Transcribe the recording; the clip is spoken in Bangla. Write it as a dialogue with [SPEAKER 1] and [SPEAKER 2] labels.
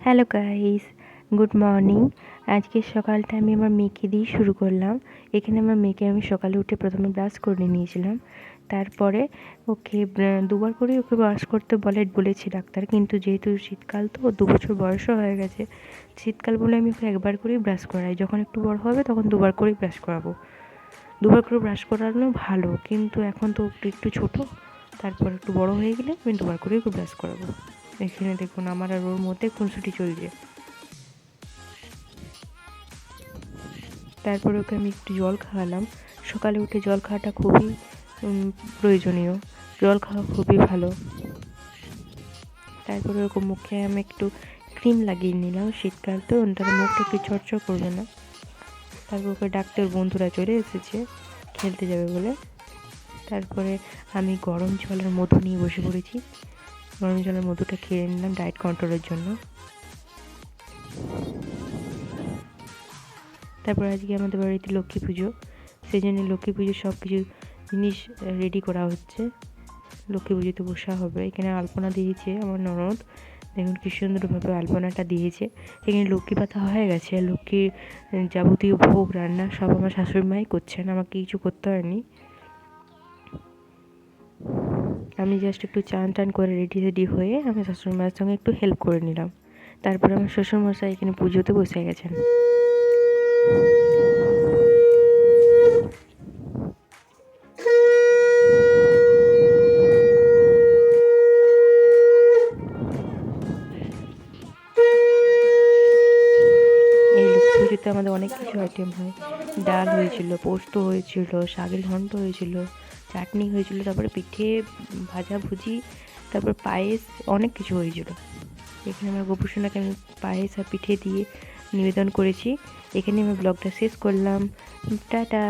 [SPEAKER 1] হ্যালো গাইস গুড মর্নিং আজকে সকালটা আমি আমার মেয়েকে দিয়ে শুরু করলাম। এখানে আমার মেয়েকে আমি সকালে উঠে প্রথমে ব্রাশ করে নিয়েছিলাম। তারপরে ওকে দুবার করে ওকে ব্রাশ করতে বলে, বলেছি ডাক্তার। কিন্তু যেহেতু শীতকাল তো, দু বছর বয়সও হয়ে গেছে। শীতকাল বলে আমি ওকে একবার করেই ব্রাশ করাই। যখন একটু বড় হবে, তখন দুবার করেই ব্রাশ করাবো। দুবার করে ব্রাশ করানো ভালো, কিন্তু এখন তো একটু একটু ছোটো, তারপর একটু বড় হয়ে গেলে আমি দুবার করে ওকে ব্রাশ করাবো। এখানে দেখুন আমার আর ওর মধ্যে খুনসুটি চলছে। তারপরে ওকে আমি একটু জল খাওয়ালাম। সকালে উঠে জল খাওয়াটা খুবই প্রয়োজনীয়। জল খাওয়া খুবই ভালো। তারপরে ওকে মুখে আমি একটু ক্রিম লাগিয়ে নিলাম। শীতকাল তো, তার মুখটা একটু চরচর করবে না। তারপর ওকে ডাক্তার বন্ধুরা চলে এসেছে, খেলতে যাবে বলে। তারপরে আমি গরম জলের মধু নিয়ে বসে পড়েছি। গরম জলের মধুটা খেয়ে নিলাম ডায়েট কন্ট্রোলের জন্য। তারপর আজকে আমাদের বাড়িতে লক্ষ্মী পুজো। সেই জন্য লক্ষ্মী পুজোর সব কিছু জিনিস রেডি করা হচ্ছে। লক্ষ্মী পুজোতে বসা হবে। এখানে আলপনা দিয়েছে আমার ননদ। দেখুন কি সুন্দরভাবে আলপনাটা দিয়েছে। এখানে লক্ষ্মী পাতা হয়ে গেছে। লক্ষ্মীর যাবতীয় ভোগ, রান্না সব আমার শাশুড়ি মাই করছেন। আমাকে কিছু করতে হয়নি। আমি জাস্ট একটু চান টান করে রেডি রেডি হয়ে আমি শাশুড়ি মায়ের সঙ্গে একটু হেল্প করে নিলাম। তারপরে আমার শ্বশুরমশাই এখানে পুজোতে বসে গেছেন। পুজোতে আমাদের অনেক কিছু আইটেম হয়। ডাল হয়েছিল, পোস্ত হয়েছিল, শাকের ঘন্ট হয়েছিল, চাটনি হয়েছিল, তারপরে পিঠে, ভাজা ভুজি, তারপর পায়েস, অনেক কিছু হয়েছিল। এখানে আমার গোপুসোনাকে আমি পায়েস আর পিঠে দিয়ে নিবেদন করেছি। এখানে আমি ব্লগটা শেষ করলাম। টাটা!